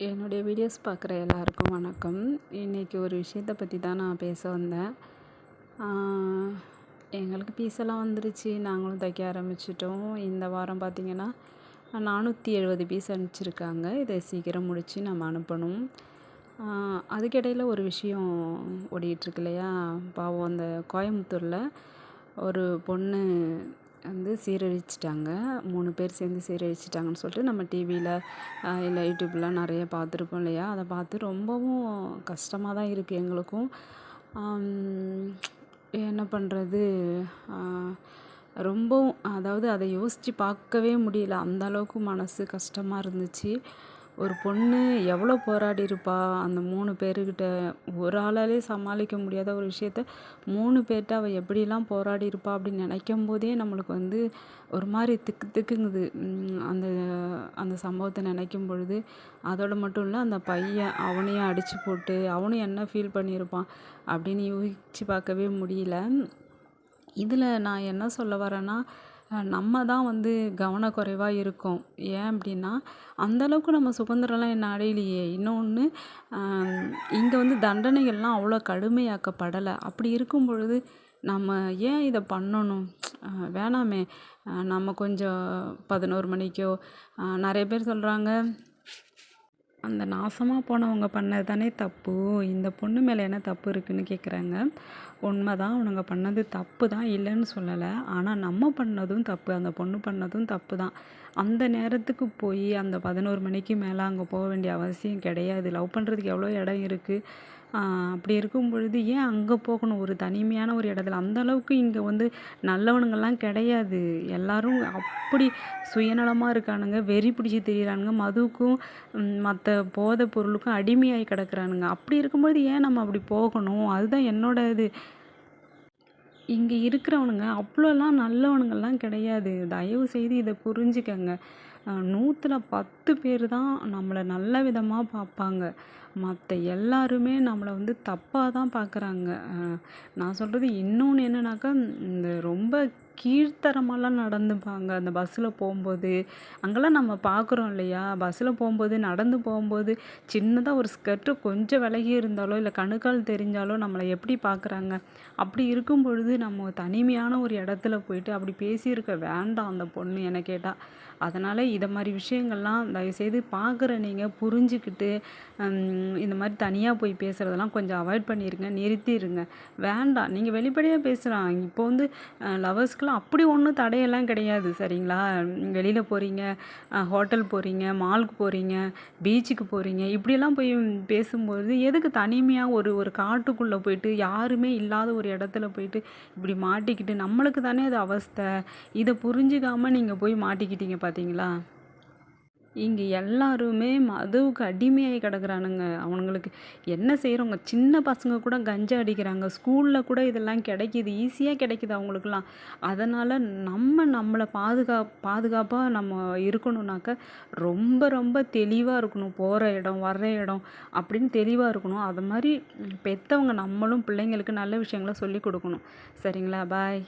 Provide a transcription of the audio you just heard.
என்னுடைய வீடியோஸ் பார்க்குற எல்லாருக்கும் வணக்கம். இன்றைக்கி ஒரு விஷயத்த பற்றி தான் நான் பேச வந்தேன். எங்களுக்கு பீஸெல்லாம் வந்துருச்சு. நாங்களும் தைக்க ஆரம்பிச்சிட்டோம். இந்த வாரம் பார்த்திங்கன்னா நானூற்றி எழுபது பீஸ் அனுப்பிச்சிருக்காங்க. இதை சீக்கிரம் முடித்து நம்ம அனுப்பணும். அதுக்கிடையில் ஒரு விஷயம் ஓடிகிட்ருக்கு இல்லையா? பாவம் அந்த கோயம்புத்தூரில் ஒரு பொண்ணு வந்து சீரழிச்சிட்டாங்க. மூணு பேர் சேர்ந்து சீரழிச்சிட்டாங்கன்னு சொல்லிட்டு நம்ம டிவியில் இல்லை யூடியூப்லாம் நிறைய பார்த்துருப்போம் இல்லையா? அதை பார்த்து ரொம்பவும் கஷ்டமாக தான் இருக்குது எங்களுக்கும். என்ன பண்ணுறது ரொம்பவும் அதாவது அதை யோசித்து பார்க்கவே முடியல. அந்த அளவுக்கு மனசு கஷ்டமாக இருந்துச்சு. ஒரு பொண்ணு எவ்வளோ போராடி இருப்பா அந்த மூணு பேருக்கிட்ட ஒரு ஆளாலே சமாளிக்க முடியாத ஒரு விஷயத்த மூணு பேர்கிட்ட அவள் எப்படிலாம் போராடி இருப்பா அப்படின்னு நினைக்கும் போதே நம்மளுக்கு வந்து ஒரு மாதிரி திக்கு திக்குங்குது. அந்த அந்த சம்பவத்தை நினைக்கும் பொழுது அதோடு மட்டும் இல்லை அந்த பையன் அவனையும் அடித்து போட்டு அவனும் என்ன ஃபீல் பண்ணியிருப்பான் அப்படின்னு யூகிச்சு பார்க்கவே முடியல. இதில் நான் என்ன சொல்ல வரேன்னா நம்ம தான் வந்து கவனக்குறைவாக இருக்கோம். ஏன் அப்படின்னா அந்தளவுக்கு நம்ம சுதந்திரம்லாம் என்ன அடையலையே. இன்னொன்று இங்கே வந்து தண்டனைகள்லாம் அவ்வளோ கடுமையாக்கப்படலை. அப்படி இருக்கும் பொழுது நம்ம ஏன் இதை பண்ணணும்? வேணாமே. நம்ம கொஞ்சம் பதினோரு மணிக்கோ நிறைய பேர் சொல்கிறாங்க அந்த நாசமாக போனவங்க பண்ணது தானே தப்பு? இந்த பொண்ணு மேலே என்ன தப்பு இருக்குதுன்னு கேட்குறாங்க உண்மை தான் அவனுங்க பண்ணது தப்பு தான் இல்லைன்னு சொல்லலை. ஆனால் நம்ம பண்ணதும் தப்பு அந்த பொண்ணு பண்ணதும் தப்பு தான் அந்த நேரத்துக்கு போய் அந்த பதினோரு மணிக்கு மேலே அங்கே போக வேண்டிய அவசியம் கிடையாது. லவ் பண்ணுறதுக்கு எவ்வளோ இடம் இருக்குது அப்படி இருக்கும் பொழுது ஏன் அங்கே போகணும்? ஒரு தனிமையான ஒரு இடத்துல. அந்த அளவுக்கு இங்கே வந்து நல்லவனுங்கள்லாம் கிடையாது. எல்லாரும் அப்படி சுயநலமாக இருக்கானுங்க. வெறி பிடிச்சி தெரியிறானுங்க. மதுவுக்கும் மற்ற போதை பொருளுக்கும் அடிமையாகி கிடக்குறானுங்க. அப்படி இருக்கும்பொழுது ஏன் நம்ம அப்படி போகணும்? அதுதான் என்னோட இது. இங்கே இருக்கிறவனுங்க அவ்வளோலாம் நல்லவனுங்கள்லாம் கிடையாது. தயவு செய்து இதை புரிஞ்சுக்கங்க. நூற்றில் பத்து பேர் தான் நம்மளை நல்ல விதமாக பார்ப்பாங்க. மற்ற எல்லாருமே நம்மளை வந்து தப்பாக தான் பார்க்குறாங்க நான் சொல்கிறது இன்னொன்று என்னன்னாக்கா இந்த ரொம்ப கீழ்த்தரமெல்லாம் நடந்துப்பாங்க. அந்த பஸ்ஸில் போகும்போது அங்கெல்லாம் நம்ம பார்க்குறோம் இல்லையா? பஸ்ஸில் போகும்போது நடந்து போகும்போது சின்னதாக ஒரு ஸ்கர்ட்டு கொஞ்சம் விலகி இருந்தாலோ இல்லை கணுக்கால் தெரிஞ்சாலோ நம்மளை எப்படி பார்க்குறாங்க அப்படி இருக்கும் பொழுது நம்ம தனிமையான ஒரு இடத்துல போயிட்டு அப்படி பேசியிருக்க வேண்டாம் அந்த பொண்ணு என்னை கேட்டால் அதனால் இதை மாதிரி விஷயங்கள்லாம் தயவுசெய்து பார்க்குற நீங்கள் புரிஞ்சுக்கிட்டு இந்த மாதிரி தனியாக போய் பேசுகிறதெல்லாம் கொஞ்சம் அவாய்ட் பண்ணிடுங்க நிறுத்திடுங்க வேண்டாம். நீங்கள் வெளிப்படையாக பேசுகிறாங்க இப்போ வந்து லவர்ஸ்க்கெலாம் அப்படி ஒன்றும் தடையெல்லாம் கிடையாது சரிங்களா? வெளியில் போகிறீங்க ஹோட்டல் போகிறீங்க மாலுக்கு போகிறீங்க பீச்சுக்கு போகிறீங்க இப்படியெல்லாம் போய் பேசும்போது எதுக்கு தனிமையாக ஒரு ஒரு காட்டுக்குள்ளே போயிட்டு யாருமே இல்லாத ஒரு இடத்துல போயிட்டு இப்படி மாட்டிக்கிட்டு நம்மளுக்கு தானே அது அவஸ்தை. இதை புரிஞ்சுக்காமல் நீங்கள் போய் மாட்டிக்கிட்டீங்க பார்த்தீங்களா இங்கே எல்லாருமே மதுவுக்கு அடிமையாகி கிடக்குறானுங்க. அவனுங்களுக்கு என்ன செய்கிறவங்க சின்ன பசங்க கூட கஞ்சா அடிக்கிறாங்க. ஸ்கூலில் கூட இதெல்லாம் கிடைக்கிது. ஈஸியாக கிடைக்கிது அவங்களுக்குலாம் அதனால் நம்ம நம்மளை பாதுகா பாதுகாப்பாக நம்ம இருக்கணும்னாக்க ரொம்ப ரொம்ப தெளிவாக இருக்கணும். போகிற இடம் வர்ற இடம் அப்படின்னு தெளிவாக இருக்கணும். அது மாதிரி பெற்றவங்க நம்மளும் பிள்ளைங்களுக்கு நல்ல விஷயங்களை சொல்லி கொடுக்கணும். சரிங்களா? பாய்.